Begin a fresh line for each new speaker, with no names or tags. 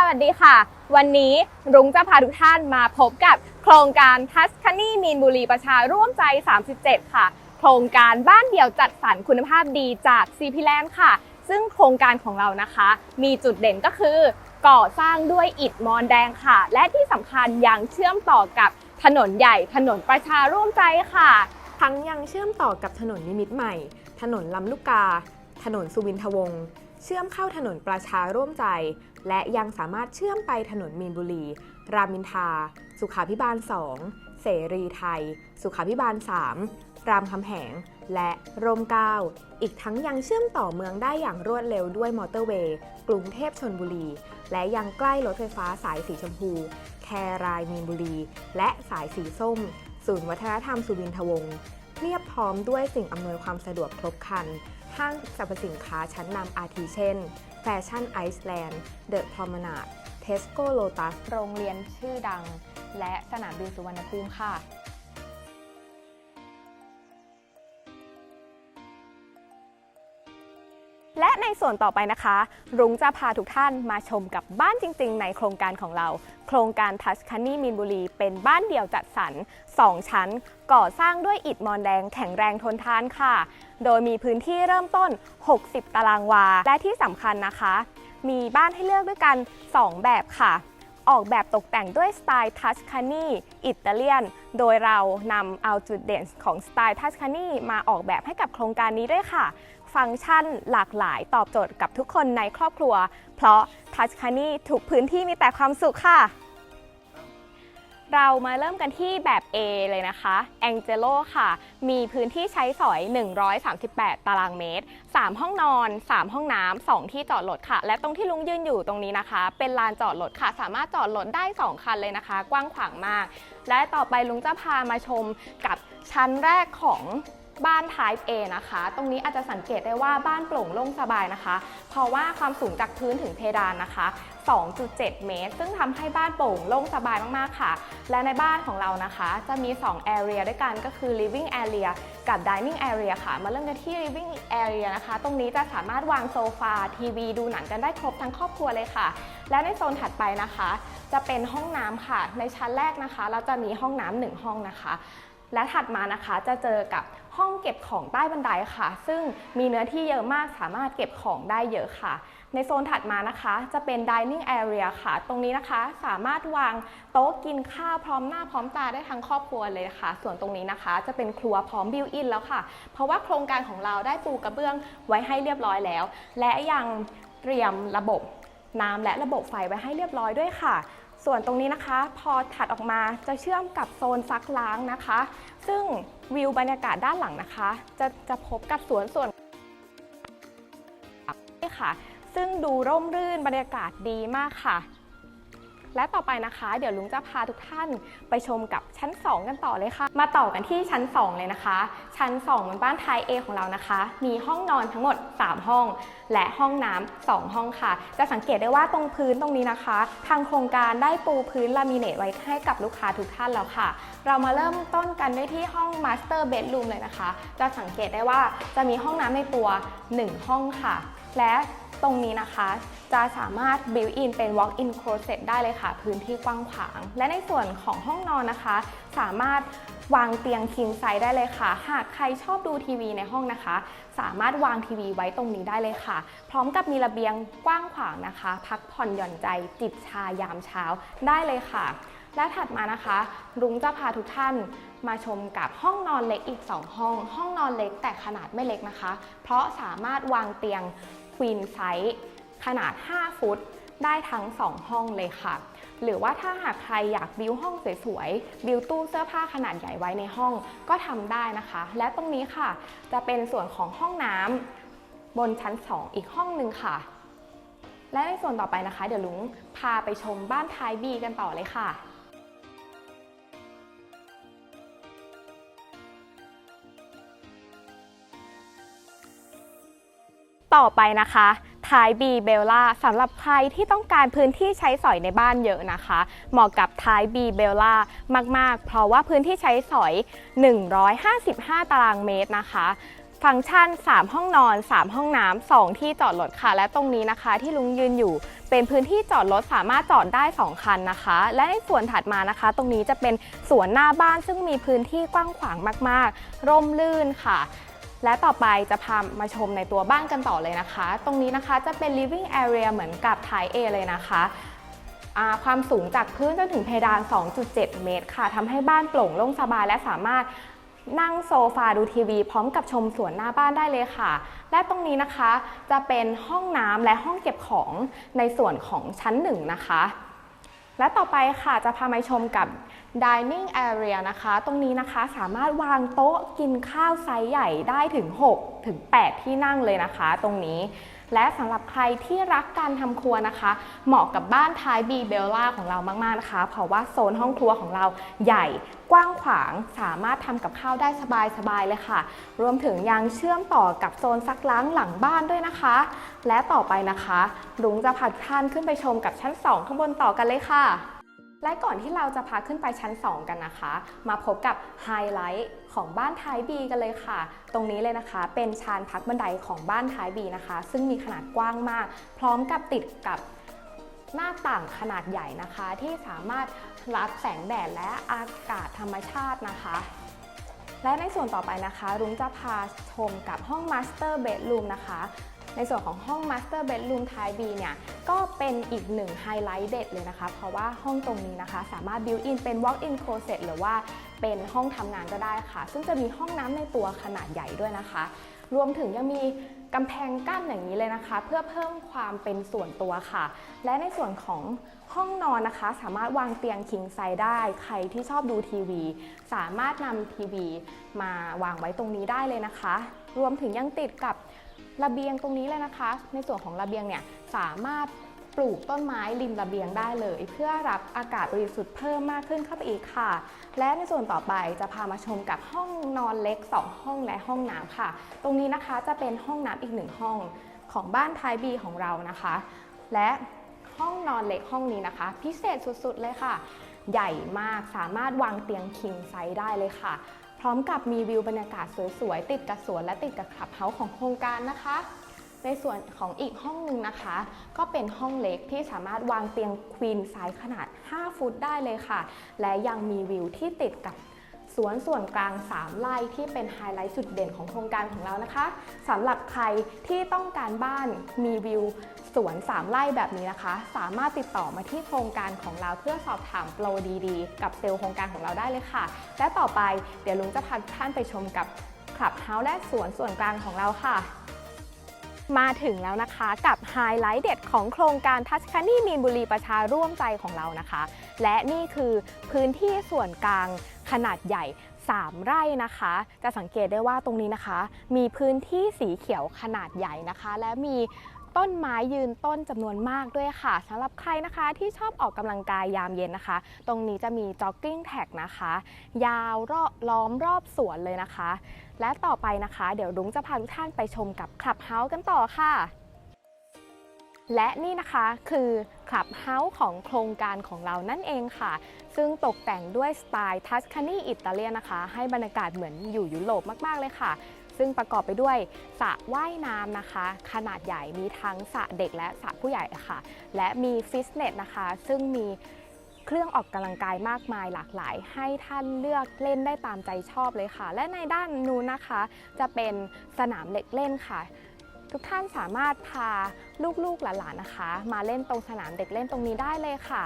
สวัสดีค่ะ วันนี้รุ้งจะพาทุกท่านมาพบกับโครงการทัสคานีมีนบุรีประชาร่วมใจ 37 ค่ะ โครงการบ้านเดี่ยวจัดสรรคุณภาพดีจากซีพีแลนด์ค่ะ ซึ่งโครงการของเรานะคะ มีจุดเด่นก็คือ ก่อสร้างด้วยอิฐมอนแดงค่ะ และที่สำคัญยังเชื่อมต่อกับถนนใหญ่ถนนประชาร่วมใจค่ะ
ทั้งยังเชื่อมต่อกับถนนนิมิตใหม่ ถนนลำลูกกา ถนนสุวินทวงศ์ เชื่อมเข้าถนนประชาร่วมใจ และยังสามารถเชื่อมไปถนนมีนบุรี รามินทา สุขาพิบาล 2 เสรีไทย สุขาพิบาล 3 รามคำแหง และร่มเกล้าอีกทั้งยังเชื่อมต่อเมืองได้อย่างรวดเร็วด้วยมอเตอร์เวย์ กรุงเทพชนบุรี และยังใกล้รถไฟฟ้าสายสีชมพู แครายมีนบุรี และสายสีส้ม ศูนย์วัฒนธรรมสุวินทวงศ์ เพียบพร้อมด้วยสิ่งอำนวยความสะดวกครบครัน ห้างสรรพสินค้าชั้นนำอาทิเช่นแฟชั่นไอซ์แลนด์เดอะพรอมนาดเทสโก้โลตัส
โรงเรียนชื่อดัง และสนามบินสุวรรณภูมิค่ะ ส่วนต่อไปนะคะ รุ้งจะพาทุกท่านมาชมกับบ้านจริง ๆ ในโครงการของเรา โครงการทัชคานีมินบุรี เป็นบ้านเดี่ยวจัดสรร 2 ชั้น ก่อสร้างด้วยอิฐมอนแดงแข็งแรงทนทานค่ะ โดยมีพื้นที่เริ่มต้น 60 ตารางวา และที่สำคัญนะคะ มีบ้านให้เลือกด้วยกัน 2 แบบค่ะออกแบบตกแต่งด้วยสไตล์ทัชคานีอิตาเลียน โดยเรานำเอาจุดเด่นของสไตล์ทัชคานีมาออกแบบให้กับโครงการนี้ด้วยค่ะ ฟังก์ชันหลากหลายตอบโจทย์กับทุกคนในครอบครัว เพราะทัชคานีทุกพื้นที่มีแต่ความสุขค่ะ เรามาเริ่มกันที่แบบ A เลยนะคะ a n g e l o ค่ะ มีพื้นที่ใช้สอย 138 ตารางเมตร 3 ห้องนอน 3 ห้องน้ำ 2 ที่จอดรถค่ะ และตรงที่ลุงยืนอยู่ตรงนี้นะคะ เป็นลานจอดรถค่ะ สามารถจอดรถได้ 2 คันเลยนะคะ กว้างขวางมาก และต่อไปลุงจะพามาชมกับชั้นแรกของ บ้าน Type A นะคะ ตรงนี้อาจจะสังเกตได้ว่าบ้านโปร่งโล่งสบายนะคะ เพราะว่าความสูงจากพื้นถึงเพดานนะคะ 2.7 เมตร ซึ่งทำให้บ้านโปร่งโล่งสบายมากๆค่ะ และในบ้านของเรานะคะ จะมี 2 area ด้วยกันก็คือ living area กับ dining area ค่ะ มาเริ่มกันที่ living area นะคะ ตรงนี้จะสามารถวางโซฟาทีวี ดูหนังกันได้ครบทั้งครอบครัวเลยค่ะ และในโซนถัดไปนะคะ จะเป็นห้องน้ำค่ะ ในชั้นแรกนะคะ เราจะมีห้องน้ำหนึ่งห้องนะคะ และถัดมานะคะจะเจอกับห้องเก็บของใต้บันไดค่ะ ซึ่งมีเนื้อที่เยอะมากสามารถเก็บของได้เยอะค่ะ ในโซนถัดมานะคะจะเป็น dining area ค่ะ ตรงนี้นะคะสามารถวางโต๊ะกินข้าวพร้อมหน้าพร้อมตาได้ทั้งครอบครัวเลยค่ะ ส่วนตรงนี้นะคะ จะเป็นครัวพร้อมบิวอินแล้วค่ะ เพราะว่าโครงการของเราได้ปูกระเบื้องไว้ให้เรียบร้อยแล้ว และยังเตรียมระบบน้ำและระบบไฟไว้ให้เรียบร้อยด้วยค่ะ ส่วนตรงนี้นะคะ พอถัดออกมาจะเชื่อมกับโซนซักล้างนะคะ ซึ่งวิวบรรยากาศด้านหลังนะคะ จะจะพบกับสวนส่วนนี่ค่ะ ซึ่งดูร่มรื่นบรรยากาศดีมากค่ะ และต่อไปนะคะ เดี๋ยวลุงจะพาทุกท่านไปชมกับชั้น 2 กันต่อเลยค่ะ มาต่อกันที่ชั้น 2 เลยนะคะ ชั้น2บนบ้านไทย A ของเรานะคะ มีห้องนอนทั้งหมด 3 ห้อง และห้องน้ำ2ห้องค่ะ จะสังเกตได้ว่าตรงพื้นตรงนี้นะคะ ทางโครงการได้ปูพื้นลามิเนตไว้ให้กับลูกค้าทุกท่านแล้วค่ะ เรามาเริ่มต้นกันด้วยที่ห้อง Master Bedroom เลยนะคะ จะสังเกตได้ว่าจะมีห้องน้ำในตัว 1 ห้องค่ะ และ ตรงนี้นะคะจะสามารถ build in เป็น walk in closet ได้เลยค่ะ พื้นที่กว้างขวาง และในส่วนของห้องนอนนะคะ สามารถวางเตียง king size ได้เลยค่ะ หากใครชอบดูทีวีในห้องนะคะ สามารถวางทีวีไว้ตรงนี้ได้เลยค่ะ พร้อมกับมีระเบียงกว้างขวางนะคะ พักผ่อนหย่อนใจจิบชายามเช้าได้เลยค่ะ และถัดมานะคะ รุ้งจะพาทุกท่านมาชมกับห้องนอนเล็กอีก 2 ห้อง ห้องนอนเล็กแต่ขนาดไม่เล็กนะคะ เพราะสามารถวางเตียง queen size ขนาด 5 ฟุต ได้ทั้ง 2 ห้องเลยค่ะ หรือว่าถ้าหากใครอยากบิวห้องสวยๆ บิวตู้เสื้อผ้าขนาดใหญ่ไว้ในห้องก็ทำได้นะคะ และตรงนี้ค่ะ จะเป็นส่วนของห้องน้ำบนชั้น 2 อีกห้องหนึ่งค่ะ และในส่วนต่อไปนะคะ เดี๋ยวลุงพาไปชมบ้านท้ายบีกันต่อเลยค่ะ ต่อไปนะคะท้ายบีเบลล่าสำหรับใครที่ต้องการพื้นที่ใช้สอยในบ้านเยอะนะคะ เหมาะกับท้ายบีเบลล่ามาก ๆ เพราะว่าพื้นที่ใช้สอย 155 ตารางเมตรนะคะฟังก์ชัน 3 ห้องนอน 3 ห้องน้ำ 2 ที่จอดรถค่ะ และตรงนี้นะคะที่ลุงยืนอยู่ เป็นพื้นที่จอดรถสามารถจอดได้ 2 คันนะคะ และในส่วนถัดมานะคะ ตรงนี้จะเป็นสวนหน้าบ้านซึ่งมีพื้นที่กว้างขวางมาก ๆ ร่มรื่นค่ะ และต่อไปจะพามาชมในตัวบ้านกันต่อเลยนะคะ ตรงนี้นะคะจะเป็น living area เหมือนกับท้าย A เลยนะคะความสูงจากพื้นจนถึงเพดาน 2.7 เมตรค่ะทำให้บ้านโปร่งโล่งสบายและสามารถนั่งโซฟาดูทีวี พร้อมกับชมสวนหน้าบ้านได้เลยค่ะ และตรงนี้นะคะจะเป็นห้องน้ำและห้องเก็บของในส่วนของชั้นหนึ่งนะคะ และต่อไปค่ะจะพามาชมกับ dining area นะคะ ตรงนี้นะคะสามารถวางโต๊ะกินข้าวไซส์ใหญ่ได้ถึง 6 ถึง 8 ที่นั่งเลยนะคะ ตรงนี้ และสำหรับใครที่รักการทำครัวนะคะ เหมาะกับบ้านท้ายบีเบลล่าของเรามากๆนะคะ เพราะว่าโซนห้องครัวของเราใหญ่กว้างขวางสามารถทำกับข้าวได้สบายๆเลยค่ะ รวมถึงยังเชื่อมต่อกับโซนซักล้างหลังบ้านด้วยนะคะ และต่อไปนะคะลุงจะพาท่านขึ้นไปชมกับชั้น 2 ข้างบนต่อกันเลยค่ะ และก่อนที่เราจะพาขึ้นไปชั้น 2 กันนะคะ มาพบกับไฮไลท์ของบ้านท้ายบีกันเลยค่ะ ตรงนี้เลยนะคะ เป็นชานพักบันไดของบ้านท้ายบีนะคะ ซึ่งมีขนาดกว้างมาก พร้อมกับติดกับหน้าต่างขนาดใหญ่นะคะ ที่สามารถรับแสงแดดและอากาศธรรมชาตินะคะ และในส่วนต่อไปนะคะ รุ้งจะพาชมกับห้อง Master Bedroom นะคะ ในส่วนของห้อง Master Bedroom Type B เนี่ยก็เป็นอีกหนึ่งไฮไลท์เด็ดเลยนะคะ เพราะว่าห้องตรงนี้นะคะ สามารถ built in เป็น walk-in closet หรือว่าเป็นห้องทำงานก็ได้ค่ะ ซึ่งจะมีห้องน้ำในตัวขนาดใหญ่ด้วยนะคะ รวมถึงยังมีกำแพงกั้นอย่างนี้เลยนะคะ เพื่อเพิ่มความเป็นส่วนตัวค่ะ และในส่วนของห้องนอนนะคะ สามารถวางเตียง king size ได้ ใครที่ชอบดูทีวี สามารถนำทีวีมาวางไว้ตรงนี้ได้เลยนะคะ รวมถึงยังติดกับ ระเบียงตรงนี้เลยนะคะ ในส่วนของระเบียงเนี่ยสามารถปลูกต้นไม้ริมระเบียงได้เลย เพื่อรับอากาศบริสุทธิ์เพิ่มมากขึ้นเข้าไปอีกค่ะ และในส่วนต่อไปจะพามาชมกับห้องนอนเล็ก 2 ห้องและห้องน้ำค่ะ ตรงนี้นะคะจะเป็นห้องน้ำอีกหนึ่งห้องของบ้านไทยบีของเรานะคะ และห้องนอนเล็กห้องนี้นะคะ พิเศษสุดๆเลยค่ะ ใหญ่มากสามารถวางเตียงคิงไซส์ได้เลยค่ะ พร้อมกับมีวิวบรรยากาศสวยๆ ติดกับสวนและติดกับคลับเฮาส์ของโครงการนะคะ ในส่วนของอีกห้องหนึ่งนะคะ ก็เป็นห้องเล็กที่สามารถวางเตียงควีนไซส์ขนาด 5 ฟุตได้เลยค่ะ และยังมีวิวที่ติดกับสวนส่วนกลาง 3 ไร่ที่เป็นไฮไลท์จุดเด่นของโครงการของเรานะคะสำหรับใครที่ต้องการบ้านมีวิว สวน 3 ไร่แบบนี้นะคะ สามารถติดต่อมาที่โครงการของเราเพื่อสอบถามโปรดีๆ กับเซลล์โครงการของเราได้เลยค่ะ และต่อไปเดี๋ยวลุงจะพาท่านไปชมกับคลับเฮาส์และสวนส่วนกลางของเราค่ะมาถึงแล้วนะคะกับไฮไลท์เด็ดของโครงการทัชคานีมีนบุรีประชาร่วมใจของเรานะคะ และนี่คือพื้นที่ส่วนกลางขนาดใหญ่ 3 ไร่นะคะ จะสังเกตได้ว่าตรงนี้นะคะ มีพื้นที่สีเขียวขนาดใหญ่นะคะ และมี ต้นไม้ยืนต้นจำนวนมากด้วยค่ะสำหรับใครนะคะที่ชอบออกกำลังกายยามเย็นนะคะ ตรงนี้จะมีจ็อกกิ้งแท็กนะคะ ยาวรอบล้อมรอบสวนเลยนะคะ และต่อไปนะคะ เดี๋ยวรุ้งจะพาทุกท่านไปชมกับคลับเฮาส์กันต่อค่ะและนี่นะคะคือคลับเฮาส์ของโครงการของเรานั่นเองค่ะ ซึ่งตกแต่งด้วยสไตล์ทัสคานีอิตาเลียนนะคะ ให้บรรยากาศเหมือนอยู่ยุโรปมาก ๆ เลยค่ะ ซึ่งประกอบไปด้วยสระว่ายน้ำนะคะ ขนาดใหญ่มีทั้งสระเด็กและสระผู้ใหญ่ค่ะ และมีฟิตเนสนะคะ ซึ่งมีเครื่องออกกำลังกายมากมายหลากหลาย ให้ท่านเลือกเล่นได้ตามใจชอบเลยค่ะ และในด้านนู้นนะคะ จะเป็นสนามเหล็กเล่นค่ะ ทุกท่านสามารถพาลูกๆหลานๆนะคะ มาเล่นตรงสนามเด็กเล่นตรงนี้ได้เลยค่ะ